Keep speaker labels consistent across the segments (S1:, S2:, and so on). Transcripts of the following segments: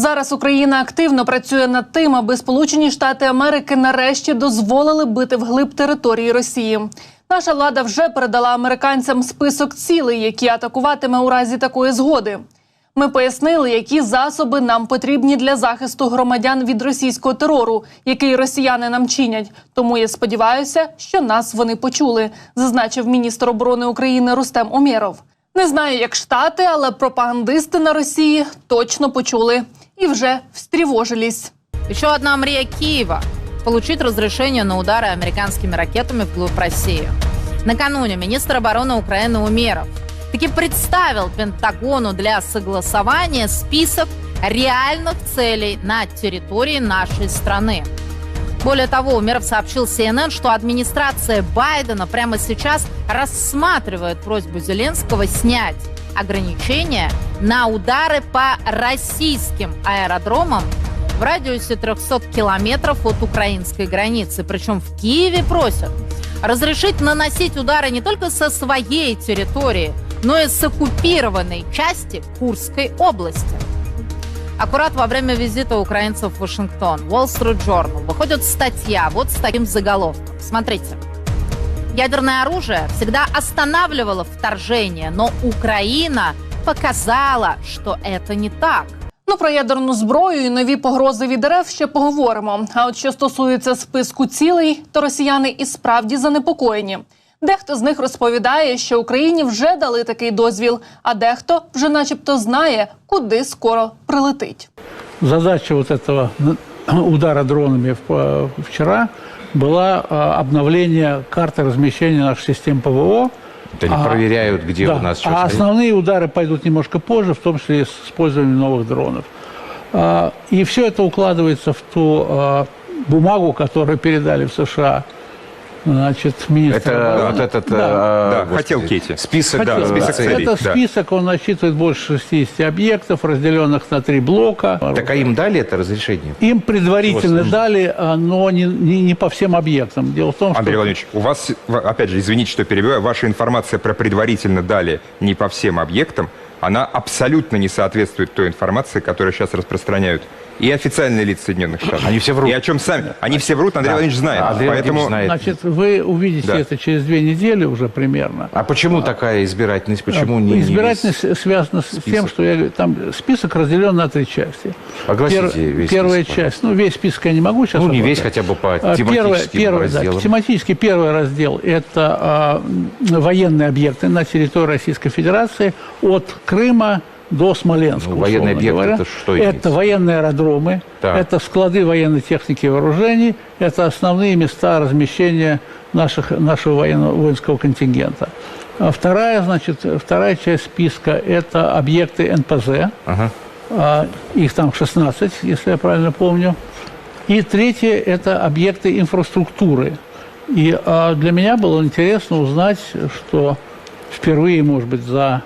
S1: Зараз Україна активно працює над тим, аби Сполучені Штати Америки нарешті дозволили бити вглиб території Росії. Наша влада вже передала американцям список цілей, які атакуватиме у разі такої згоди. Ми пояснили, які засоби нам потрібні для захисту громадян від російського терору, який росіяни нам чинять. Тому я сподіваюся, що нас вони почули, зазначив міністр оборони України Рустем Умєров. Не знаю, як штати, але пропагандисти на Росії точно почули і вже встрівожились.
S2: Еще одна мрия Киева – получить разрешение на удары американскими ракетами вглубь России. Накануне министр обороны Украины Умеров таки представил Пентагону для согласования список реальных целей на территории нашей страны. Более того, Умеров сообщил CNN, что администрация Байдена прямо сейчас рассматривает просьбу Зеленского снять ограничения на удары по российским аэродромам в радиусе 300 километров от украинской границы. Причем в Киеве просят разрешить наносить удары не только со своей территории, но и с оккупированной части Курской области. Аккурат во время визита украинцев в Вашингтон Wall Street Journal выходит статья вот с таким заголовком. Смотрите. Ядерное оружие всегда останавливало вторжение, но Украина показала, что это не так.
S1: Ну про ядерну зброю і нові погрози від РФ ще поговоримо. А от що стосується списку цілей, то росіяни і справді занепокоєні. Дехто з них розповідає, що Україні вже дали такий дозвіл, а дехто вже, начебто, знає, куди скоро прилетить.
S3: Задача вот этого удара дронами в- вчера была а, обновление карты размещения наших систем ПВО.
S4: Вот Они
S3: А,
S4: проверяют, где
S3: Да,
S4: у нас что
S3: а
S4: стоит.
S3: основные удары пойдут немножко позже, в том числе и с использованием новых дронов. А, И все это укладывается в ту а, бумагу, которую передали в США. Значит, министр
S4: Это вот этот
S3: Да.
S4: э,
S5: Да,
S4: господи,
S5: хотелки эти.
S4: Список,
S3: Хотел.
S4: да,
S5: список целей.
S3: Это
S5: да.
S3: список, он насчитывает больше 60 объектов, разделенных на три блока.
S4: Так а им дали это разрешение?
S3: Им предварительно дали, а, но не, не, не по всем объектам. Дело в том,
S5: Андрей
S3: что...
S5: Владимирович, у вас, опять же, извините, что перебиваю, ваша информация про предварительно дали не по всем объектам, она абсолютно не соответствует той информации, которую сейчас распространяют и официальные лица Соединенных Штатов.
S4: Они все врут.
S5: И о чем сами. Они все врут, Андрей
S4: Да.
S5: Владимирович знает.
S4: Да, Андрей
S5: Поэтому
S4: Владимирович знает.
S3: Значит, вы увидите
S5: Да.
S3: это через две недели уже примерно.
S4: А почему такая избирательность? Почему не, не
S3: Избирательность
S4: весь?
S3: связана с
S4: список?
S3: тем, что я говорю, там список разделен на три части.
S4: Огласите весь
S3: первая
S4: список,
S3: часть, ну весь список я не могу сейчас.
S4: Ну, не весь, хотя бы по
S3: А,
S4: тематическим
S3: первое, да,
S4: разделам.
S3: тематический первый раздел – это а, военные объекты на территории Российской Федерации от Крыма до Смоленска.
S4: Ну, военные объекты
S3: говоря.
S4: это что имеется?
S3: Это военные аэродромы,
S4: Так.
S3: это склады военной техники и вооружений, это основные места размещения наших, нашего военного, воинского контингента. А Вторая, значит, вторая часть списка – это объекты НПЗ.
S4: Ага.
S3: А, Их там 16, если я правильно помню. И третье – это объекты инфраструктуры. И а, для меня было интересно узнать, что впервые, может быть, за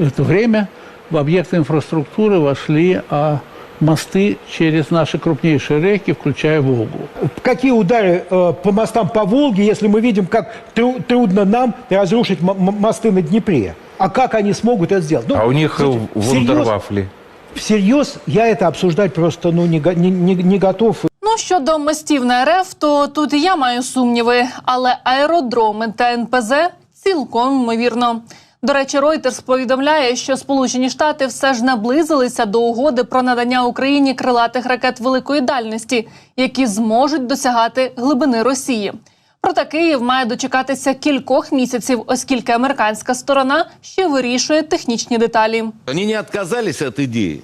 S3: это время в объекты инфраструктуры вошли а, мосты через наши крупнейшие реки, включая Волгу.
S6: Какие удары э, по мостам по Волге, если мы видим, как тру- трудно нам разрушить м- м- мосты на Днепре? А как они смогут это сделать? Ну,
S4: А у них э,
S6: слушайте, всерьез-
S4: вундервафли.
S6: Всерьез я это обсуждать просто ну, не, го- не- не- не готов.
S1: Ну щодо мостів на РФ, то тут і я маю сумніви, але аеродроми та НПЗ цілком ймовірно. До речі, Reuters повідомляє, що Сполучені Штати все ж наблизилися до угоди про надання Україні крилатих ракет великої дальності, які зможуть досягати глибини Росії. Проте Київ має дочекатися кількох місяців, оскільки американська сторона ще вирішує технічні деталі.
S7: Они не отказались от идеи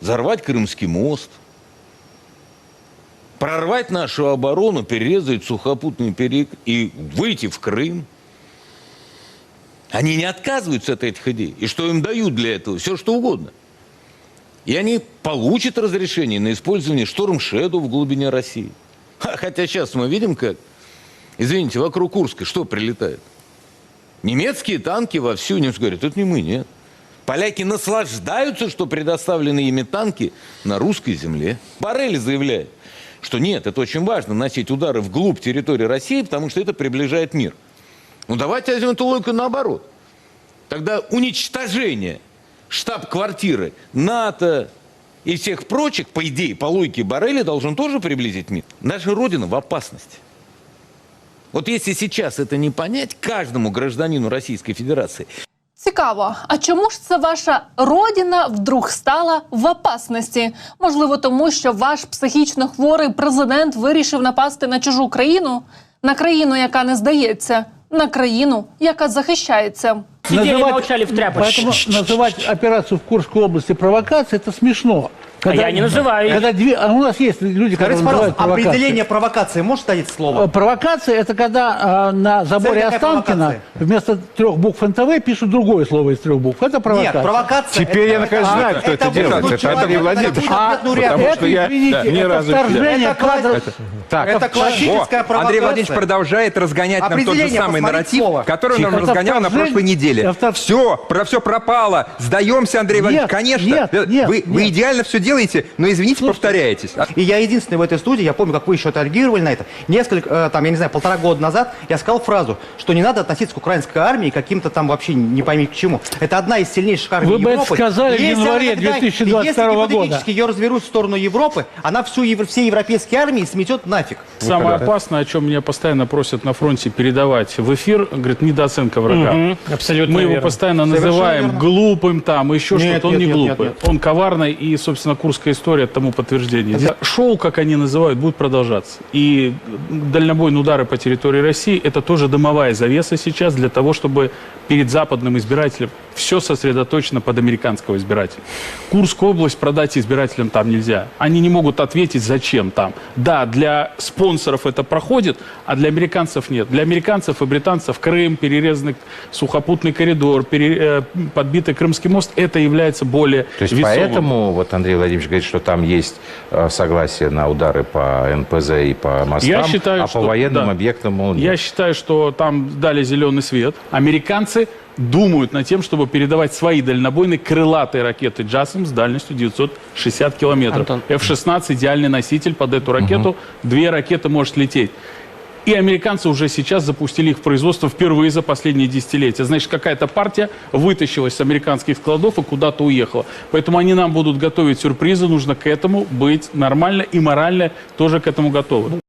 S7: взорвать Крымский мост, прорвать нашу оборону, перерезать сухопутный перек и выйти в Крым. Они не отказываются от этих идей. И что им дают для этого? Все, что угодно. И они получат разрешение на использование Шторм Шеду в глубине России. Хотя сейчас мы видим, как, извините, вокруг Курска что прилетает? Немецкие танки вовсю, немцы говорят, это не мы, нет. Поляки наслаждаются, что предоставлены ими танки на русской земле. Барель заявляет, что нет, это очень важно, носить удары вглубь территории России, потому что это приближает мир. Ну давайте возьмем эту логику наоборот. Тогда уничтожение штаб-квартиры НАТО, И всех прочих, по идее, по логике Барреля, должен тоже приблизить мир. Наша Родина в опасности. Вот если сейчас это не понять каждому гражданину Российской Федерации,
S1: Цікаво, а чому ж це ваша родина вдруг стала в опасності? Можливо, тому що ваш психічно хворий президент вирішив напасти на чужу країну, на країну, яка не здається, на країну, яка захищається.
S8: Сидели, молчали в тряпочке.
S3: Поэтому называть операцию в Курской области провокацией – это смешно.
S8: Я не называю их.
S3: Когда две, а у нас есть люди, которые
S9: Скажите,
S3: называют
S9: пожалуйста,
S3: провокацией.
S9: определение провокации может дать слово?
S3: Э, Провокация – это когда э, на заборе
S9: какая
S3: Останкина
S9: провокация?
S3: вместо трех букв НТВ пишут другое слово из трех букв. Это провокация.
S9: Нет, провокация.
S4: Теперь я, наконец, знаю, кто это делает. Это
S9: человек,
S4: Андрей Владимирович.
S3: А
S4: потому
S3: это,
S4: что я,
S3: извините,
S4: да, ни
S3: это
S4: разу-
S3: вторжение
S9: Это
S3: кадров.
S4: Так,
S9: Это классическая
S5: О,
S9: провокация.
S5: Андрей Владимирович продолжает разгонять нам тот же
S9: Определение,
S5: самый
S9: посмотрите
S5: нарратив,
S9: слово.
S5: который он нам
S3: Это
S5: разгонял на
S3: вторжение.
S5: прошлой неделе.
S3: Это-
S5: Все, про все пропало. Сдаемся, Андрей Владимирович.
S3: Нет,
S5: Конечно.
S3: нет,
S5: Э,
S3: нет,
S5: вы, вы
S3: нет.
S5: идеально все делаете, но извините, повторяетесь. А-
S9: И я единственный в этой студии, я помню, как вы еще отреагировали на это. Несколько, э, там, я не знаю, полтора года назад я сказал фразу, что не надо относиться к украинской армии каким-то там вообще не пойми к чему. Это одна из сильнейших армий
S3: Вы бы это
S9: Европы.
S3: сказали в
S9: Если
S3: январе
S9: она тогда-
S3: 2022
S9: Если
S3: года.
S9: гипотетически ее развернут в сторону Европы, она всю, евро- все европейские армии сметет нафиг.
S10: Самое опасное, о чем меня постоянно просят на фронте передавать в эфир, говорит, недооценка врага.
S8: Мгм, абсолютно
S10: Мы его
S8: верно.
S10: постоянно
S9: Совершенно
S10: называем
S9: верно.
S10: глупым там, еще что-то. Он
S9: нет,
S10: не
S9: нет,
S10: глупый.
S9: нет, нет.
S10: Он коварный, и, собственно, Курская история тому подтверждение. Здесь Шоу, как они называют, будет продолжаться. И дальнобойные удары по территории России – это тоже дымовая завеса сейчас для того, чтобы перед западным избирателем все сосредоточено под американского избирателя. Курскую область продать избирателям там нельзя. Они не могут ответить, зачем там. Да, для спонсоров это проходит, а для американцев нет. Для американцев и британцев Крым, перерезанный сухопутный коридор, пере- э, подбитый Крымский мост – это является более
S4: То есть
S10: весомым.
S4: поэтому вот Андрей Владимирович говорит, что там есть э, согласие на удары по НПЗ и по мостам,
S10: Я считаю,
S4: а
S10: что-
S4: по военным
S10: да.
S4: объектам мол,
S10: Я считаю, что там дали зеленый свет. Американцы думают над тем, чтобы передавать свои дальнобойные крылатые ракеты «Джасом» с дальностью 960 километров.
S8: Антон.
S10: F-16 идеальный носитель под эту ракету. Две ракеты может лететь. И американцы уже сейчас запустили их в производство впервые за последние десятилетия. Значит, какая-то партия вытащилась с американских складов и куда-то уехала. Поэтому они нам будут готовить сюрпризы. Нужно к этому быть нормально и морально тоже к этому готовы.